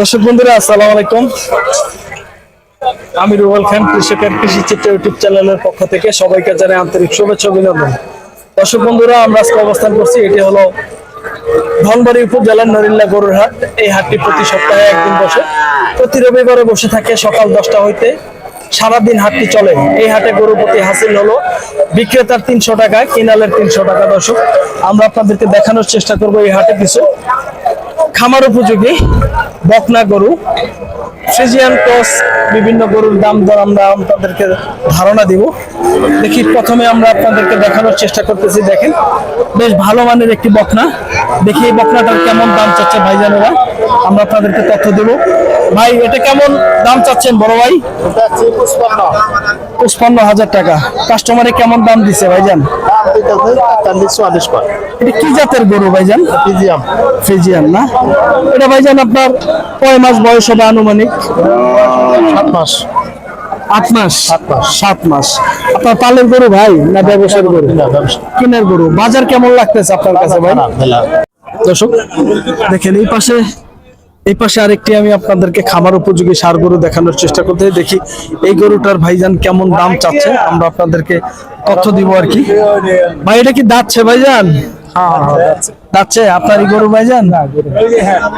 দর্শক বন্ধুরা, আসসালামু আলাইকুম। আমি রুবেল খান, কৃষকের কৃষি চিত্র ইউটিউব চ্যানেলের পক্ষ থেকে সবাইকে জানাই আন্তরিক শুভেচ্ছা অভিনন্দন। দর্শক বন্ধুরা, আমরা আজকে অবস্থান করছি, এটি হলো ধনবাড়ি উপজেলার নরিল্লা গরুর হাট। এই হাটটি প্রতি সপ্তাহে একদিন বসে। প্রতি রবিবারে বসে থাকে সকাল দশটা হইতে। সারাদিন হাটটি চলে। এই হাটে গরু প্রতি হাসিল হলো বিক্রেতার তিনশো টাকা, কিনালের তিনশো টাকা দর্শক। আমরা আপনাদেরকে দেখানোর চেষ্টা করব এই হাটে কিছু। খামার উপযোগী বকনা গরু। ফ্রিজিয়ান ক্রস বিভিন্ন গরুর দাম দর আমরা তাদেরকে ধারণা দিব। দেখি প্রথমে আমরা আপনাদেরকে দেখানোর চেষ্টা করতেছি দেখেন। বেশ ভালো মানের একটি বকনা। দেখি এই বকনাটার কেমন দাম চাচ্ছে ভাইজানেরা। আমরা আপনাদেরকে তথ্য দেব। ভাই এটা কেমন দাম চাচ্ছেন বড় ভাই? পঁচপান্ন। হাজার টাকা। কাস্টমারে কেমন দাম দিছে ভাইজান? এটা কি জাতের গরু ভাইজান? না? এটা ভাইজান আপনার কয় মাস বয়স হবে আনুমানিক? সাত মাস। আট মাস? সাত মাস। সাত মাস। আপনার পালের গরু ভাই না ব্যবসার গরু? কিনের গরু। বাজার কেমন লাগতেছে আপনার কাছে ভাই? দর্শক দেখেন এই পাশে এই পাশে আরেকটি আমি আপনাদেরকে খামার উপযোগী সার গরু দেখানোর চেষ্টা করতে দেখি এই গরুটার ভাইজান কেমন দাম চাচ্ছে? আমরা আপনাদেরকে তথ্য দিব আর কি। ভাই এটা কি দাঁতছে ভাইজান? দাঁতছে। আপনার এই গরু ভাইজান?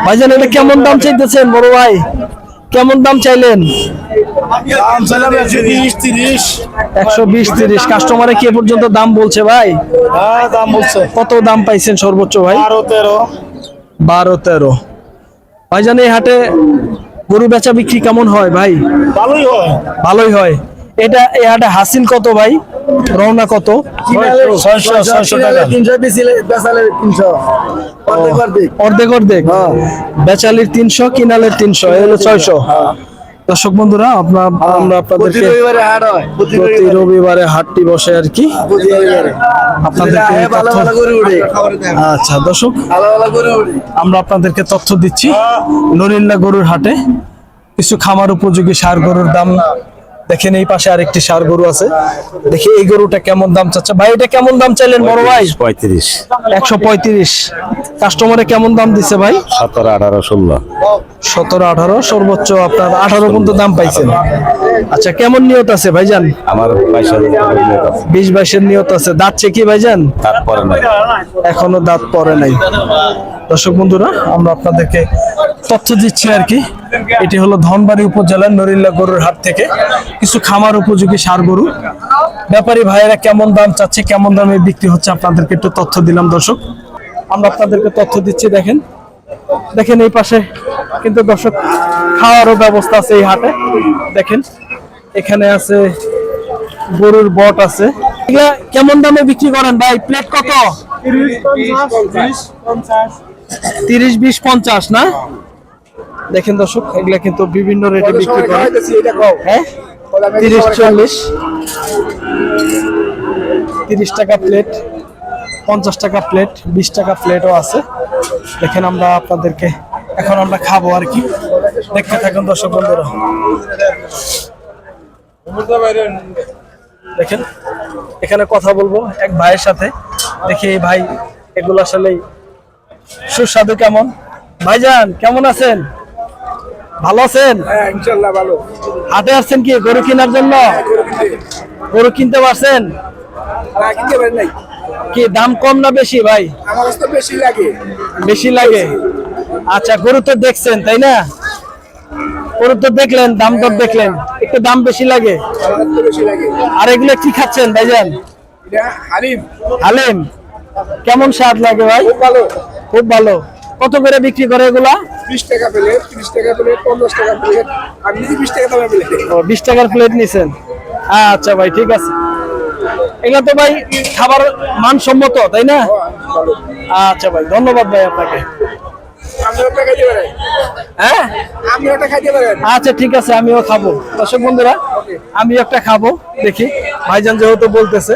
ভাইজান এটা কেমন দাম চাইতেছেন বড় ভাই? কেমন দাম চাইলেন? একশো বিশ তিরিশ। কাস্টমারে কি পর্যন্ত দাম বলছে ভাই? দাম বলছে। কত দাম পাইছেন সর্বোচ্চ ভাই? বারো তেরো। বারো তেরো। ভাইজান এই হাটে গরু বেচা বিক্রি কেমন হয় ভাই? ভালোই হয়। ভালোই হয়। এটা এই হাটে হাসিল কত ভাই? রওনা কত? অর্ধেক অর্ধেক। বেচালির তিনশো কিনালের তিনশো ছয়শো। দর্শক বন্ধুরা আপনার আমরা আপনাদেরকে প্রতি রবিবারে হাটটি বসে আর কি। আপনাদেরকে আচ্ছা দর্শক আমরা আপনাদেরকে তথ্য দিচ্ছি। নরিল্লা গরুর হাটে কিছু খামার উপযোগী সার গরুর দাম দেখেন এই পাশে আরেকটি সার গরু আছে। দেখি এই গরুটা কেমন দাম চাচ্ছে? ভাই এটা কেমন দাম চাইলেন বড় ভাই? পঁয়ত্রিশ একশো পঁয়ত্রিশ। কাস্টমারে কেমন দাম দিছে ভাই? সতেরো আঠারো ষোলো। সতেরো আঠারো সর্বোচ্চ আপনার আঠারো পর্যন্ত দাম পাইছেন। আচ্ছা কেমন নিয়ত আছে ভাইজান? আমার। বিশ বাইশের নিয়ত আছে। দাঁতছে কি ভাইজান? নাই। এখনও দাঁত পরে নাই। দর্শক বন্ধুরা আমরা আপনাদেরকে তথ্য দিচ্ছি আর কি। এটি হলো ধনবাড়ি উপজেলার নরিল্লা গরুর হাট থেকে কিছু খামার উপযোগী সার গরু। ব্যাপারী ভাইয়েরা কেমন দাম চাচ্ছে কেমন দামে বিক্রি হচ্ছে আপনাদেরকে একটু তথ্য দিলাম দর্শক। আমরা আপনাদেরকে তথ্য দিচ্ছি দেখেন। দেখেন এই পাশে কিন্তু দর্শক খাওয়ারও ব্যবস্থা আছে এই হাটে। দেখেন এখানে আছে গরুর বট আছে। কেমন দামে বিক্রি করেন ভাই? প্লেট কত? তিরিশ বিশ পঞ্চাশ না? দেখেন দর্শক এগুলা কিন্তু বিভিন্ন রেটে বিক্রি করে। হ্যাঁ? তিরিশ চল্লিশ। তিরিশ টাকা প্লেট পঞ্চাশ টাকা প্লেট বিশ টাকা প্লেটও আছে। দেখেন আমরা আপনাদেরকে এখন আমরা খাব আর কি। দেখতে থাকুন দর্শক বন্ধুরা। দেখেন এখানে কথা বলব এক ভাইয়ের সাথে। দেখি এই ভাই এগুলো আসলে সুস্বাদু কেমন? ভাইজান কেমন আছেন? ভালো আছেন? হাটে আসছেন কি? গরু কেনার জন্য? গরু কিনতে। পারছেন? কি দাম কম না বেশি ভাই? বেশি লাগে। বেশি লাগে? আচ্ছা গরু তো দেখছেন তাই না? গরু তো দেখলেন দাম দর দেখলেন। একটু দাম বেশি লাগে? আর এগুলো কি খাচ্ছেন ভাইজান? হালিম। হালিম। কেমন স্বাদ লাগে ভাই? খুব ভালো। খুব ভালো। কত করে বিক্রি করে এগুলা? বিশ টাকা প্লেট ত্রিশ টাকা প্লেট পঞ্চাশ টাকা প্লেট আমি বিশ টাকা দামে প্লেট ও বিশ টাকার প্লেট নিছেন? আচ্ছা ভাই ঠিক আছে। এগুলো তো ভাই খাবার মানসম্মত তাই না? আচ্ছা ভাই ধন্যবাদ ভাই আপনাকে। হ্যাঁ? আচ্ছা ঠিক আছে আমিও খাব। দর্শক বন্ধুরা আমি একটা খাব দেখি। ভাইজান যেহেতু বলতেছে